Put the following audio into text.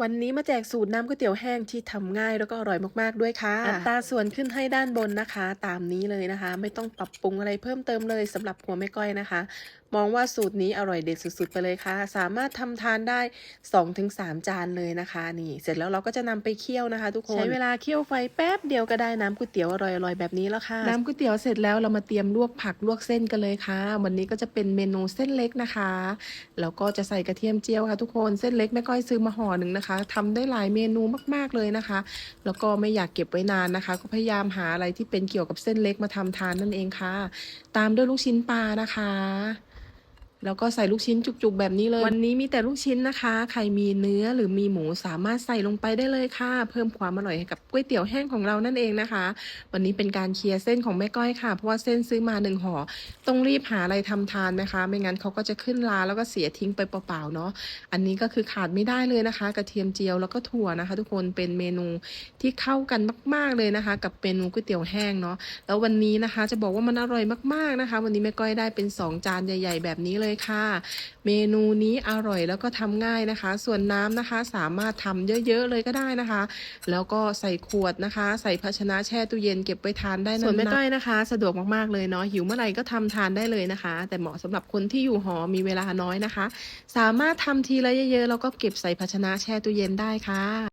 วันนี้มาแจกสูตรน้ำก๋วยเตี๋ยวแห้งที่ทำง่ายแล้วก็อร่อยมากๆด้วยค่ะ อัตราส่วนขึ้นให้ด้านบนนะคะ ตามนี้เลยนะคะ ไม่ต้องปรับปรุงอะไรเพิ่มเติมเลยสำหรับหัวแม่ก้อยนะคะ มองว่าสูตรนี้อร่อยเด็ดสุดๆไปเลยค่ะ สามารถทำทานได้ 2-3 จานเลยนะคะนี่เสร็จแล้วเราก็จะนำไปเคี่ยวนะคะ ทุกคน ใช้เวลาเคี่ยวไฟแป๊บเดียวก็ได้น้ำก๋วยเตี๋ยวอร่อยๆแบบนี้แล้วค่ะ น้ำก๋วยเตี๋ยวเสร็จแล้วเรามาเตรียมลวกผักลวกเส้นกันเลยค่ะ วันนี้ก็จะเป็นเมนูเส้นเล็กนะคะแล้วก็จะใส่กระเทียมเจียวค่ะ ทุกคนเส้นเล็กแม่ก้อยซื้อมาห่อหนึ่งนะคะทำได้หลายเมนูมากๆเลยนะคะ แล้วก็ไม่อยากเก็บไว้นานนะคะ ก็พยายามหาอะไรที่เป็นเกี่ยวกับเส้นเล็กมาทำทานนั่นเองค่ะ ตามด้วยลูกชิ้นปลานะคะ แล้วก็ใส่ลูกชิ้นจุกๆ แบบนี้เลย วันนี้มีแต่ลูกชิ้นนะคะ ใครมีเนื้อหรือมีหมูสามารถใส่ลงไปได้เลยค่ะ เพิ่มความอร่อยให้กับก๋วยเตี๋ยวแห้งของเรานั่นเองนะคะ วันนี้เป็นการเคลียร์เส้นของแม่ก้อยค่ะ เพราะว่าเส้นซื้อมาหนึ่งห่อต้องรีบหาอะไรทำทานนะคะ ไม่งั้นเขาก็จะขึ้นลาแล้วก็เสียทิ้งไปเปล่าๆเนาะ อันนี้ก็คือขาดไม่ได้เลยนะคะ กระเทียมเจียวแล้วก็ถั่วนะคะ ทุกคนเป็นเมนูที่เข้ากันมาก ๆเลยนะคะ กับเมนูก๋วยเตี๋ยวแห้งเนาะ แล้ววันนี้นะคะ จะบอกว่ามันอร่อยมากๆนะคะ วันนี้แม่ก้อยได้เป็น 2 จานใหญ่ ๆ แบบนี้เลยค่ะ เมนูนี้อร่อยแล้วก็ทำง่ายนะคะ ส่วนน้ำนะคะสามารถทำเยอะๆเลยก็ได้นะคะ แล้วก็ใส่ขวดนะคะ ใส่ภาชนะแช่ตู้เย็นเก็บไว้ทานได้นานๆส่วนแม่ก้อยนะคะ สะดวกมากๆเลยเนาะหิวเมื่อไหร่ก็ทำทานได้เลยนะคะ แต่เหมาะสำหรับคนที่อยู่หอมีเวลาน้อยนะคะ สามารถทำทีละเยอะๆแล้วก็เก็บใส่ภาชนะแช่ตู้เย็นได้ค่ะ